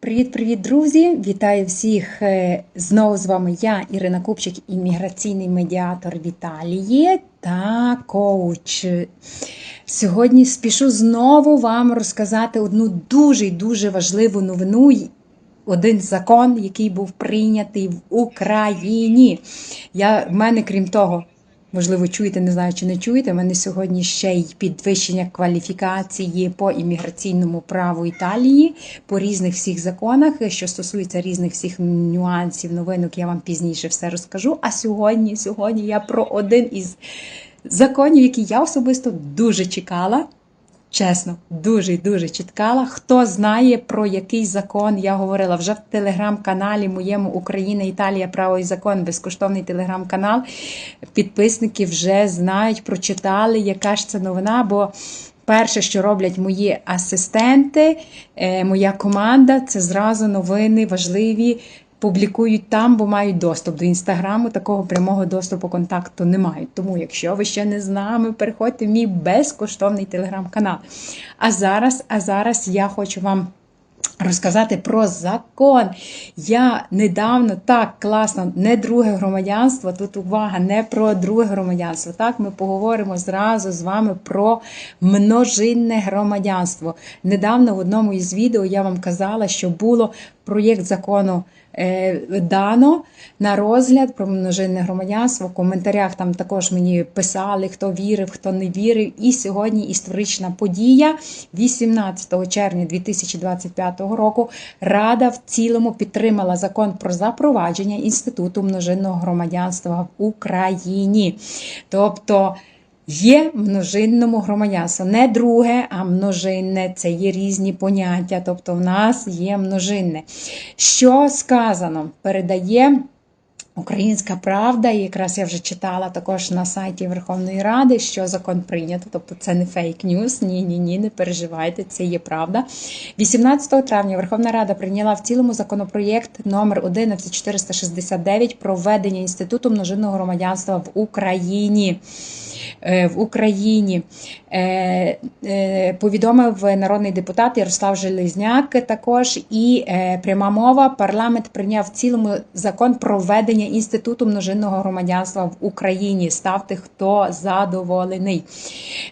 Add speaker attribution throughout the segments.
Speaker 1: Привіт-привіт, друзі! Вітаю всіх! е, Знову з вами я, Ірина Купчик, імміграційний медіатор в Італії та коуч. Сьогодні спішу знову вам розказати одну дуже-дуже важливу новину. Один закон, який був прийнятий в Україні. Я, в мене, крім того, Можливо, чуєте, не знаю, чи не чуєте. У мене сьогодні ще й підвищення кваліфікації по імміграційному праву Італії по різних всіх законах, що стосується різних всіх нюансів, новинок, я вам пізніше все розкажу. А сьогодні, сьогодні я про один із законів, який я особисто дуже чекала. Чесно, дуже і дуже чіткала. Хто знає про який закон я говорила вже в телеграм-каналі моєму Україна, Італія, право і закон, безкоштовний телеграм-канал. Підписники вже знають, прочитали, яка ж це новина. Бо перше, що роблять мої асистенти, е, моя команда, це зразу новини важливі. Публікують там, бо мають доступ до інстаграму. Такого прямого доступу контакту не мають. Тому, якщо ви ще не з нами, переходьте в мій безкоштовний телеграм-канал. А зараз, а зараз я хочу вам. Розказати про закон. Я недавно так класно, не друге громадянство. Тут увага, не про друге громадянство. Так, ми поговоримо зразу з вами про множинне громадянство. Недавно в одному із відео я вам казала, що було проєкт закону дано на розгляд про множинне громадянство. В коментарях там також мені писали, хто вірив, хто не вірив. І сьогодні історична подія 18 червня 2025 року. Рада в цілому підтримала закон про запровадження інституту множинного громадянства в Україні. Тобто. Є множинному громадянство. Не друге, а множинне. Це є різні поняття. Тобто, в нас є множинне. Що сказано? Передає. Українська правда, і якраз я вже читала також на сайті Верховної Ради, що закон прийнято, тобто це не фейк ньюс. Ні, ні, ні, не переживайте, це є правда. 18 травня Верховна Рада прийняла в цілому законопроєкт номер 11469 про введення інституту множинного громадянства в Україні. Е, В Україні Е, е, повідомив народний депутат Ярослав Железняк також і пряма мова. Парламент прийняв в цілому закон про введення інституту множинного громадянства в Україні. Ставте хто задоволений.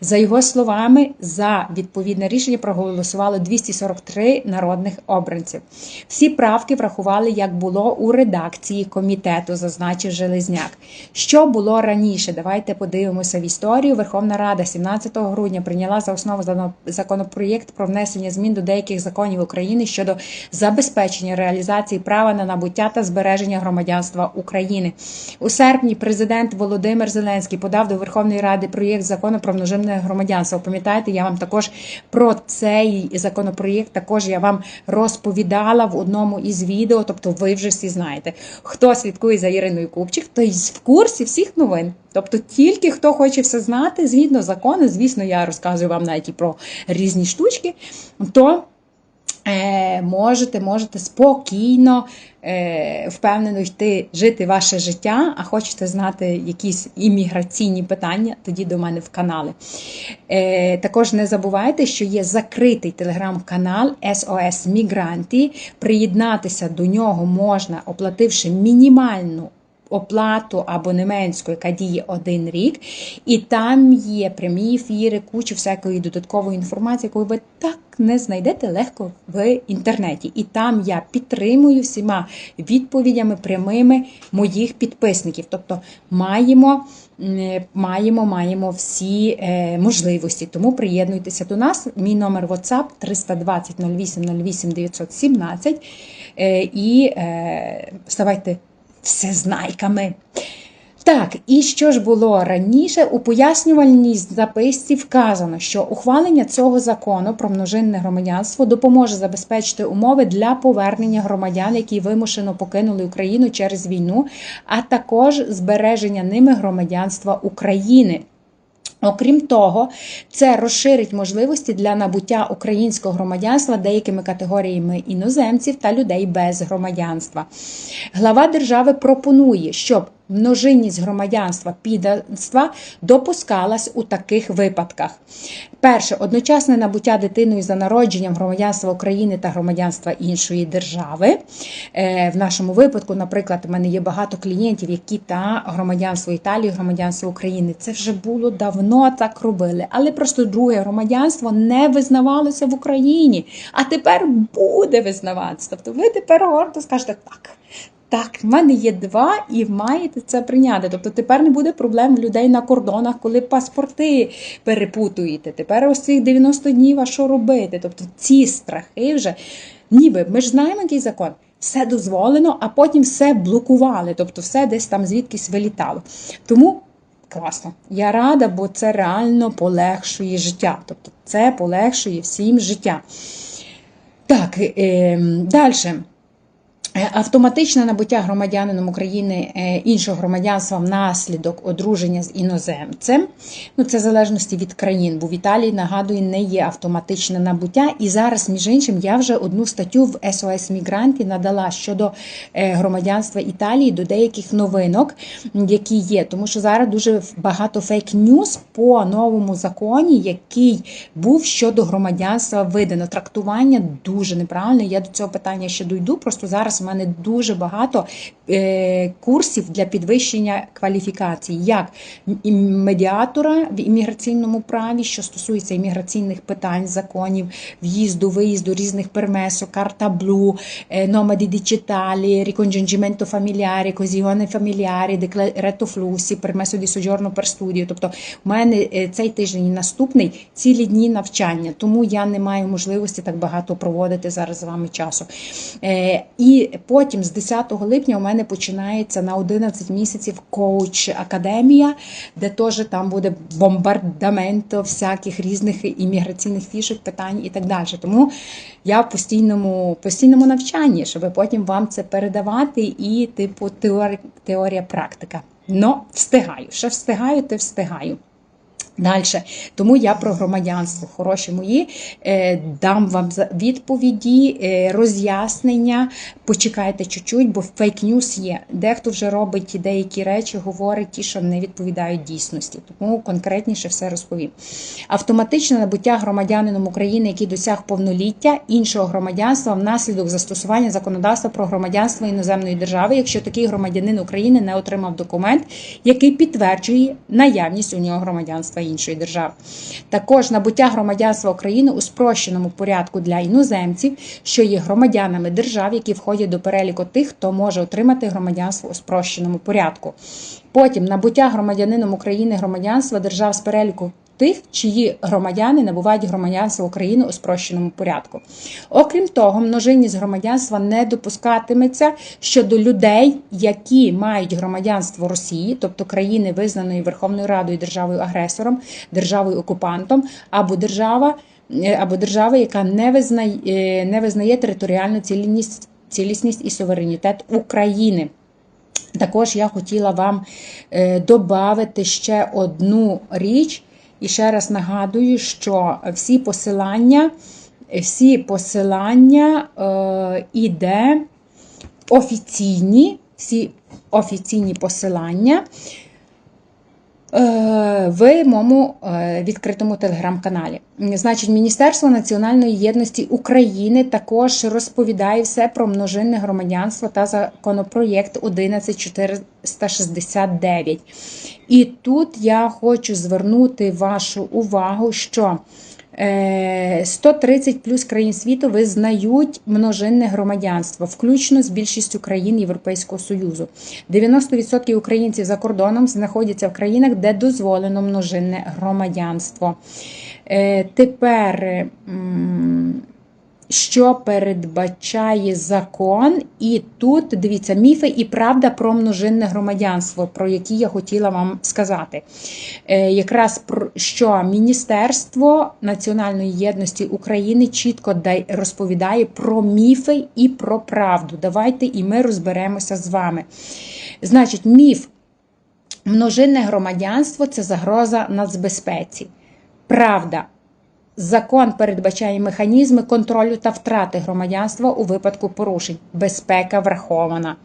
Speaker 1: За його словами, за відповідне рішення проголосувало 243 народних обранців. Всі правки врахували, як було у редакції комітету, зазначив Железняк. Що було раніше? Давайте подивимося історію. Верховна Рада 17 грудня прийняла за основу законопроєкт про внесення змін до деяких законів України щодо забезпечення реалізації права на набуття та збереження громадянства України. У серпні президент Володимир Зеленський подав до Верховної Ради проєкт закону про множинне громадянство. Пам'ятаєте, я вам також про цей законопроєкт також я вам розповідала в одному із відео. Тобто, ви вже всі знаєте. Хто слідкує за Іриною Купчик, той в курсі всіх новин. Тобто, тільки хто хоче все знати, згідно закону, звісно, я розказую вам навіть і про різні штучки, то е, можете, можете спокійно, е, впевнено йти жити ваше життя, а хочете знати якісь імміграційні питання, тоді до мене в канали. Е, також не забувайте, що є закритий телеграм-канал SOS Мігранти. Приєднатися до нього можна, оплативши мінімальну оплату абонементську, яка діє один рік, і там є прямі ефіри, куча всякої додаткової інформації, яку ви так не знайдете легко в інтернеті. І там я підтримую всіма відповідями прямими моїх підписників. Тобто маємо. Маємо, маємо всі е, можливості, тому приєднуйтеся до нас. Мій номер WhatsApp 320 08 08 917 е, і е, ставайте всезнайками. Так, і що ж було раніше? У пояснювальній записці вказано, що ухвалення цього закону про множинне громадянство допоможе забезпечити умови для повернення громадян, які вимушено покинули Україну через війну, а також збереження ними громадянства України. Окрім того, це розширить можливості для набуття українського громадянства деякими категоріями іноземців та людей без громадянства. Глава держави пропонує, щоб Множинність громадянства підданства допускалась у таких випадках. Перше, одночасне набуття дитиною за народженням громадянства України та громадянства іншої держави. Е, В нашому випадку, наприклад, у мене є багато клієнтів, які та громадянство Італії, громадянство України. Це вже було давно так робили, але просто друге громадянство не визнавалося в Україні, а тепер буде визнаватися. Тобто ви тепер гордо скажете так. Так, в мене є два, і маєте це прийняти. Тобто тепер не буде проблем людей на кордонах, коли паспорти перепутуєте. Тепер ось цих 90 днів, а що робити? Тобто ці страхи вже, ніби ми ж знаємо, який закон. Все дозволено, а потім все блокували, тобто все десь там звідкись вилітало. Тому класно. Я рада, бо це реально полегшує життя. Тобто це полегшує всім життя. Так, е, далі. Е, Автоматичне набуття громадянином України е, іншого громадянства внаслідок одруження з іноземцем. Ну, це в залежності від країн, бо в Італії, нагадую, не є автоматичне набуття. І зараз, між іншим, я вже одну статтю в СОС Мігранті надала щодо е, громадянства Італії до деяких новинок, які є. Тому що зараз дуже багато фейк-ньюс по новому законі, який був щодо громадянства видано. Трактування дуже неправильне. Я до цього питання ще дойду. Просто зараз у мене дуже багато е, курсів для підвищення кваліфікації, як медіатора в імміграційному праві, що стосується імміграційних питань, законів, в'їзду, виїзду, різних пермесо, карта блу, е, номаді діджиталі, рікондженджіменто фаміліарі, козіоне фаміліарі, декларето флусі, пермесо ді соджорно пер студіо. Тобто у мене е, цей тиждень і наступний цілі дні навчання, тому я не маю можливості так багато проводити зараз з вами часу. І потім з 10 липня у мене починається на 11 місяців коуч академія, де теж там буде бомбардаменто всяких різних імміграційних фішок, питань і так далі. Тому я в постійному, постійному навчанні, щоб потім вам це передавати, і типу теорія, теорія практика. Ну, встигаю. Що встигаю, то встигаю. Далі, тому я про громадянство, хороші мої, е, дам вам відповіді, е, роз'яснення. Почекайте чуть-чуть, бо фейк-ньюс є. Дехто вже робить деякі речі, говорить ті, що не відповідають дійсності. Тому конкретніше все розповім. Автоматичне набуття громадянином України, який досяг повноліття іншого громадянства внаслідок застосування законодавства про громадянство іноземної держави, якщо такий громадянин України не отримав документ, який підтверджує наявність у нього громадянства іншої держави. Також набуття громадянства України у спрощеному порядку для іноземців, що є громадянами держав, які входять до переліку тих, хто може отримати громадянство у спрощеному порядку. Потім набуття громадянином України громадянства держав з переліку. Тих, чиї громадяни набувають громадянство України у спрощеному порядку. Окрім того, множинність громадянства не допускатиметься щодо людей, які мають громадянство Росії, тобто країни, визнаної Верховною Радою державою агресором, державою окупантом, або держава, е, або держава, яка не визнає, е, не визнає територіальну цілісність, цілісність і суверенітет України. Також я хотіла вам е, додати ще одну річ. І ще раз нагадую, що всі посилання, всі посилання е, іде офіційні, всі офіційні посилання в моєму е, відкритому телеграм-каналі. Значить, Міністерство національної єдності України також розповідає все про множинне громадянство та законопроєкт 11469. І тут я хочу звернути вашу увагу, що е, 130 плюс країн світу визнають множинне громадянство, включно з більшістю країн Європейського Союзу. 90% українців за кордоном знаходяться в країнах, де дозволено множинне громадянство. Е, Тепер. Що передбачає закон, і тут дивіться міфи і правда про множинне громадянство, про які я хотіла вам сказати. Е, якраз про що Міністерство національної єдності України чітко розповідає про міфи і про правду. Давайте і ми розберемося з вами. Значить, міф множинне громадянство це загроза нацбезпеці. Правда. Закон передбачає механізми контролю та втрати громадянства у випадку порушень. Безпека врахована.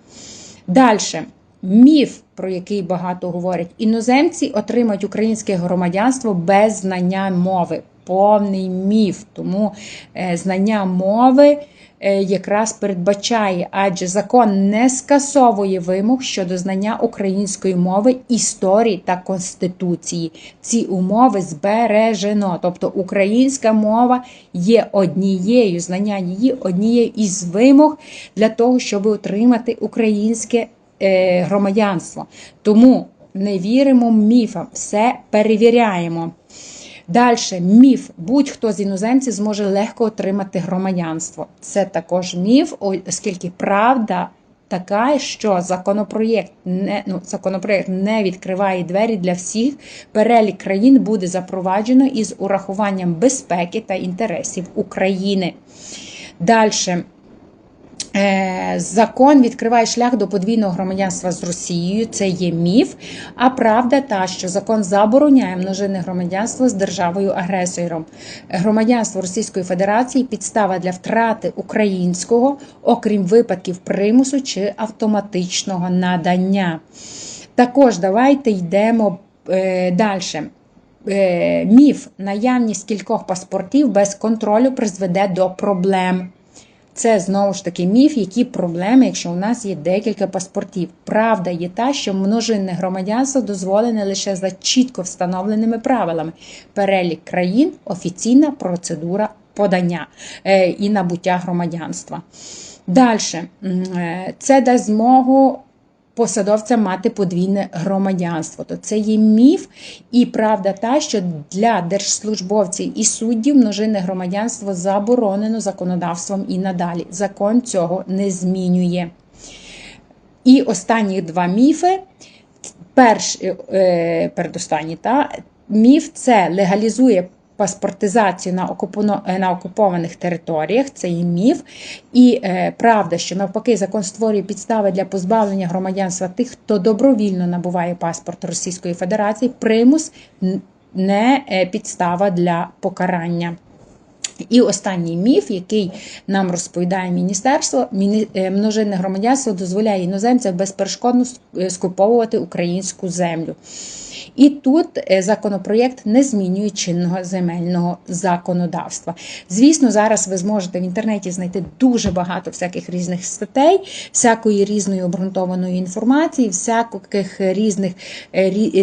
Speaker 1: Далі. міф, про який багато говорять. Іноземці отримають українське громадянство без знання мови. Повний міф. Тому е, знання мови е, якраз передбачає, адже закон не скасовує вимог щодо знання української мови, історії та конституції. Ці умови збережено. Тобто українська мова є однією, знання її однією із вимог для того, щоб отримати українське е, громадянство. Тому не віримо міфам, все перевіряємо. Далі, міф. Будь-хто з іноземців зможе легко отримати громадянство. Це також міф, оскільки правда така, що законопроєкт не, ну, законопроєкт не відкриває двері для всіх. Перелік країн буде запроваджено із урахуванням безпеки та інтересів України. Далі. Е, Закон відкриває шлях до подвійного громадянства з Росією. Це є міф. А правда та, що закон забороняє множинне громадянство з державою агресором. Громадянство Російської Федерації підстава для втрати українського, окрім випадків примусу чи автоматичного надання. Також давайте йдемо е, далі. Е, міф наявність кількох паспортів без контролю призведе до проблем. Це знову ж таки міф, які проблеми, якщо у нас є декілька паспортів. Правда є та, що множинне громадянство дозволене лише за чітко встановленими правилами. Перелік країн, офіційна процедура подання е, і набуття громадянства. Далі, це дасть змогу посадовцям мати подвійне громадянство. То це є міф, і правда та, що для держслужбовців і суддів множинне громадянство заборонено законодавством і надалі. Закон цього не змінює. І останні два міфи. Перш, е, передостанній та, міф це легалізує паспортизацію на окуповано, на окупованих територіях, це є міф. І е, правда, що навпаки закон створює підстави для позбавлення громадянства тих, хто добровільно набуває паспорт Російської Федерації, примус не е, підстава для покарання. І останній міф, який нам розповідає міністерство, е, множинне громадянство дозволяє іноземцям безперешкодно е, скуповувати українську землю. І тут е, законопроєкт не змінює чинного земельного законодавства. Звісно, зараз ви зможете в інтернеті знайти дуже багато всяких різних статей, всякої різної обґрунтованої інформації, всяких різних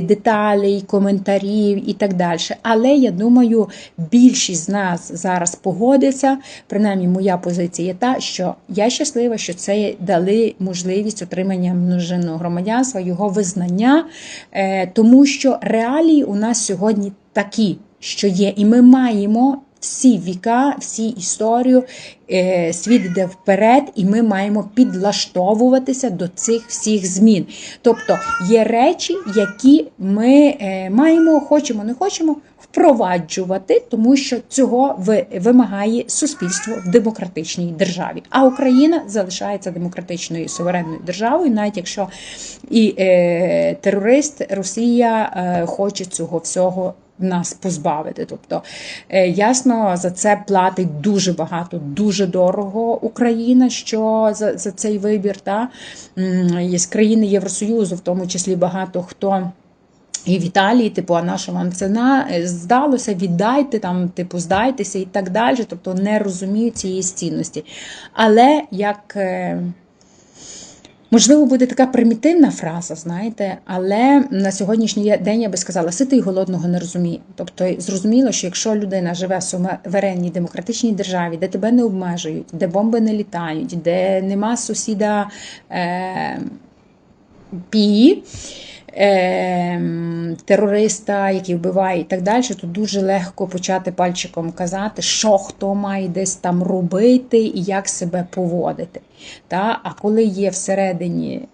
Speaker 1: деталей, коментарів і так далі. Але я думаю, більшість з нас зараз погодиться. Принаймні, моя позиція є та, що я щаслива, що це дали можливість отримання множинного громадянства, його визнання, е, тому що що реалії у нас сьогодні такі, що є, і ми маємо. Всі віка, всі історію, е, світ йде вперед, і ми маємо підлаштовуватися до цих всіх змін. Тобто є речі, які ми е, маємо, хочемо, не хочемо впроваджувати, тому що цього вимагає суспільство в демократичній державі. А Україна залишається демократичною суверенною державою, навіть якщо і е, терорист Росія е, хоче цього всього. Нас позбавити, тобто е, ясно за це платить дуже багато, дуже дорого Україна. Що за за цей вибір, та з країни Євросоюзу, в тому числі багато хто. І в Італії, типу, а наша вам ціна е, здалося, віддайте там, типу, здайтеся і так далі. Тобто не розуміють цієї цінності. Але як. Е, можливо, буде така примітивна фраза, знаєте, але на сьогоднішній день я би сказала, ситий голодного не розуміє. Тобто, зрозуміло, що якщо людина живе в суверенній демократичній державі, де тебе не обмежують, де бомби не літають, де нема сусіда е, пії, терориста, який вбиває і так далі, то дуже легко почати пальчиком казати, що хто має десь там робити і як себе поводити. Та? А коли є всередині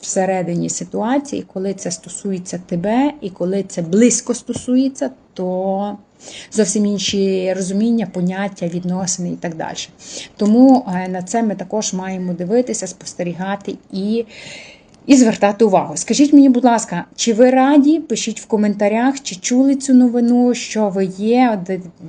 Speaker 1: всередині ситуації, коли це стосується тебе, і коли це близько стосується, то зовсім інші розуміння, поняття, відносини і так далі. Тому е, на це ми також маємо дивитися, спостерігати і і звертати увагу. Скажіть мені, будь ласка, чи ви раді? Пишіть в коментарях, чи чули цю новину, що ви є.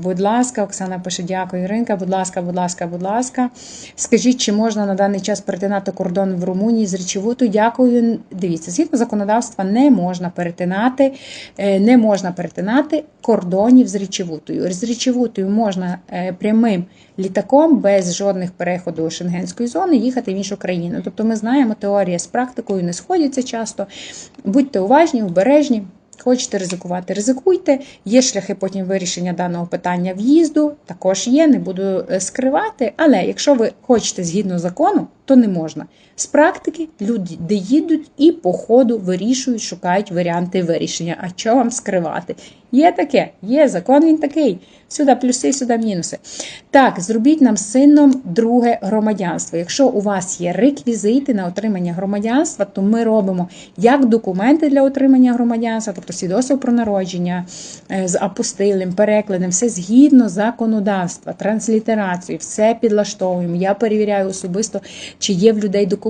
Speaker 1: Будь ласка, Оксана пише, дякую, Іринка. Будь ласка, будь ласка, будь ласка. Скажіть, чи можна на даний час перетинати кордон в Румунії з речовутою? Дякую. Дивіться, згідно законодавства не можна перетинати, е, не можна перетинати кордонів з речовутою. З речовутою можна е, прямим літаком без жодних переходу шенгенської зони їхати в іншу країну. Тобто ми знаємо, теорія з практикою не сходяться часто. Будьте уважні, обережні. Хочете ризикувати, ризикуйте. Є шляхи потім вирішення даного питання в'їзду, також є, не буду е, скривати. Але якщо ви хочете згідно закону, то не можна. З практики люди їдуть і по ходу вирішують, шукають варіанти вирішення. А що вам скривати? Є таке, є закон, він такий. Сюди плюси, сюди мінуси. Так, зробіть нам сином друге громадянство. Якщо у вас є реквізити на отримання громадянства, то ми робимо як документи для отримання громадянства, тобто свідоцтво про народження е, з апостилем, перекладом, все згідно законодавства, транслітерацію, все підлаштовуємо. Я перевіряю особисто, чи є в людей документи.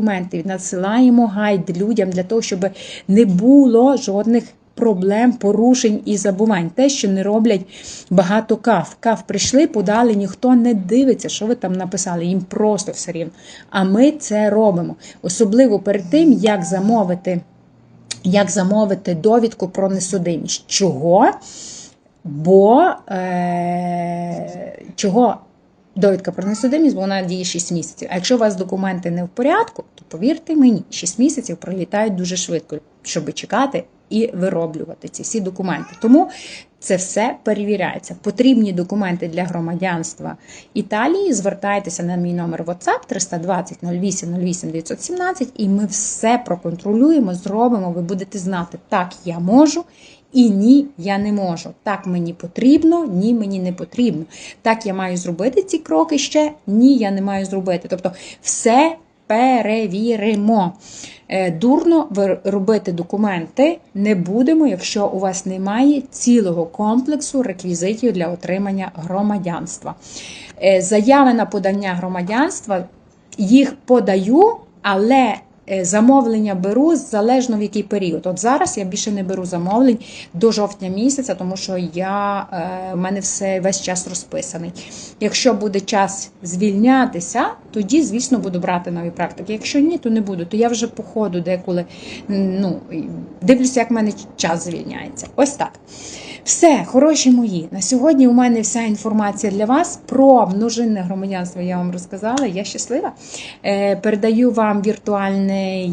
Speaker 1: Надсилаємо гайд людям для того, щоб не було жодних. Проблем, порушень і забувань. Те, що не роблять багато кав. Кав прийшли, подали, ніхто не дивиться, що ви там написали. Їм просто все рівно. А ми це робимо. Особливо перед тим, як замовити, як замовити довідку про несудимість. Чого? Бо е- чого? Довідка про несудимість, бо вона діє 6 місяців. А якщо у вас документи не в порядку, то повірте мені, 6 місяців пролітають дуже швидко, щоб чекати і вироблювати ці всі документи. Тому це все перевіряється. Потрібні документи для громадянства Італії. Звертайтеся на мій номер WhatsApp 320 08 08 917 і ми все проконтролюємо, зробимо. Ви будете знати, так я можу. І ні, я не можу. Так мені потрібно, ні, мені не потрібно. Так я маю зробити ці кроки ще, ні, я не маю зробити. Тобто, все перевіримо. Е, дурно робити документи не будемо, якщо у вас немає цілого комплексу реквізитів для отримання громадянства. Е, заяви на подання громадянства їх подаю, але замовлення беру залежно в який період. От зараз я більше не беру замовлень до жовтня місяця, тому що я, в е, мене все весь час розписаний. Якщо буде час звільнятися, тоді, звісно, буду брати нові практики. Якщо ні, то не буду. То я вже по ходу деколи ну, дивлюся, як в мене час звільняється. Ось так. Все, хороші мої. На сьогодні у мене вся інформація для вас про множинне громадянство. Я вам розказала. Я щаслива. Е, передаю вам віртуальний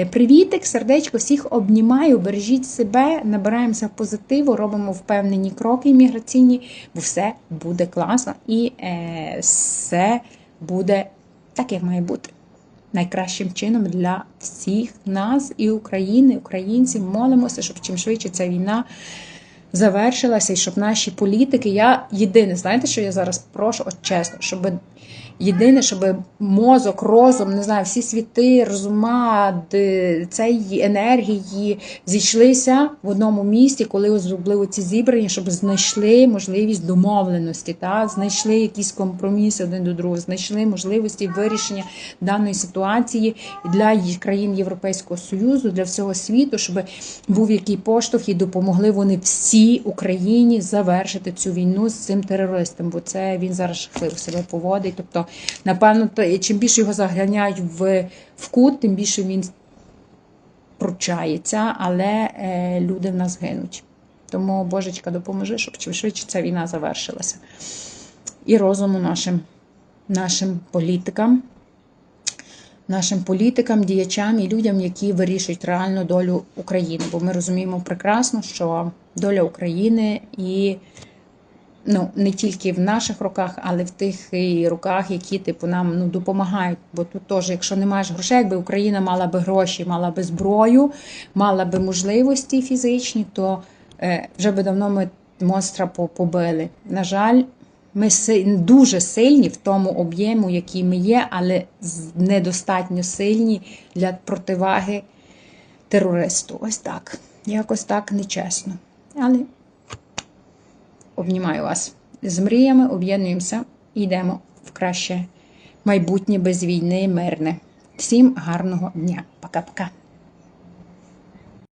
Speaker 1: е, привітик, сердечко, всіх обнімаю, бережіть себе, набираємося позитиву, робимо впевнені кроки імміграційні, бо все буде класно і е, все буде так, як має бути. Найкращим чином для всіх нас і України, українців молимося, щоб чим швидше ця війна завершилася, і щоб наші політики, я єдине, знаєте, що я зараз прошу, от чесно, щоб Єдине, щоб мозок, розум, не знаю, всі світи, розума, цієї енергії зійшлися в одному місті, коли особливо ці зібрання, щоб знайшли можливість домовленості, та знайшли якісь компроміси один до другого, знайшли можливості вирішення даної ситуації для країн Європейського союзу, для всього світу, щоб був який поштовх і допомогли вони всій Україні завершити цю війну з цим терористом, бо це він зараз жахливо себе поводить. Тобто напевно, чим більше його заганяють в, в кут, тим більше він пручається, але е, люди в нас гинуть. Тому, Божечка, допоможи, щоб чим швидше ця війна завершилася. І розуму нашим, нашим політикам. Нашим політикам, діячам і людям, які вирішують реальну долю України. Бо ми розуміємо прекрасно, що доля України і ну не тільки в наших руках, але в тих і руках, які типу нам ну допомагають. Бо тут теж, якщо не маєш грошей, якби Україна мала би гроші, мала би зброю, мала би можливості фізичні, то е, вже би давно ми монстра побили. На жаль. Ми дуже сильні в тому об'єму, який ми є, але недостатньо сильні для противаги терористу. Ось так. Якось так нечесно. Але обнімаю вас. З мріями об'єднуємося і йдемо в краще майбутнє без війни, мирне. Всім гарного дня. Пока-пока.